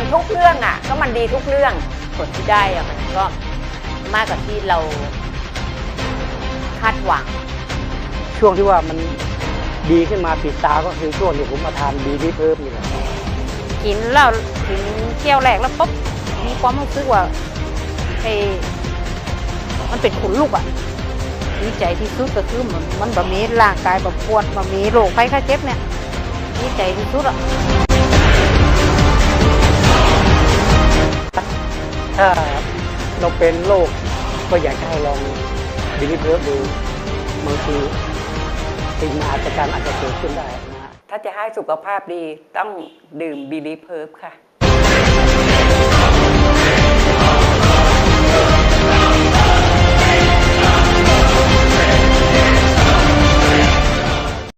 ดีทุกเรื่องผลที่ได้อะมันก็มากกว่าที่เราคาดหวัง ช่วงที่ว่ามันดีขึ้นมาปิดตาก็คือช่วงที่ผมมาทานดีที่เพิ่มนี่แหละกินแล้วกินเที่ยวแรกแล้วปุ๊บมีความรู้สึกว่าไอ้มันเป็นขนลุกอะดีใจที่สุดก็คือมันมันแบบมีร่างกายแบบปวดแบบมีโรคภัยไข้เจ็บเนี่ยดีใจที่สุดอะ ถ้าเราเป็นโรคก็อยากให้ลองดีที่เพิร์ดูบางทีสิ่งมหัศจรรย์อาจจะเกิดขึ้นได้นะถ้าจะให้สุขภาพดีต้องดื่มบีลีเพิร์ฟค่ะ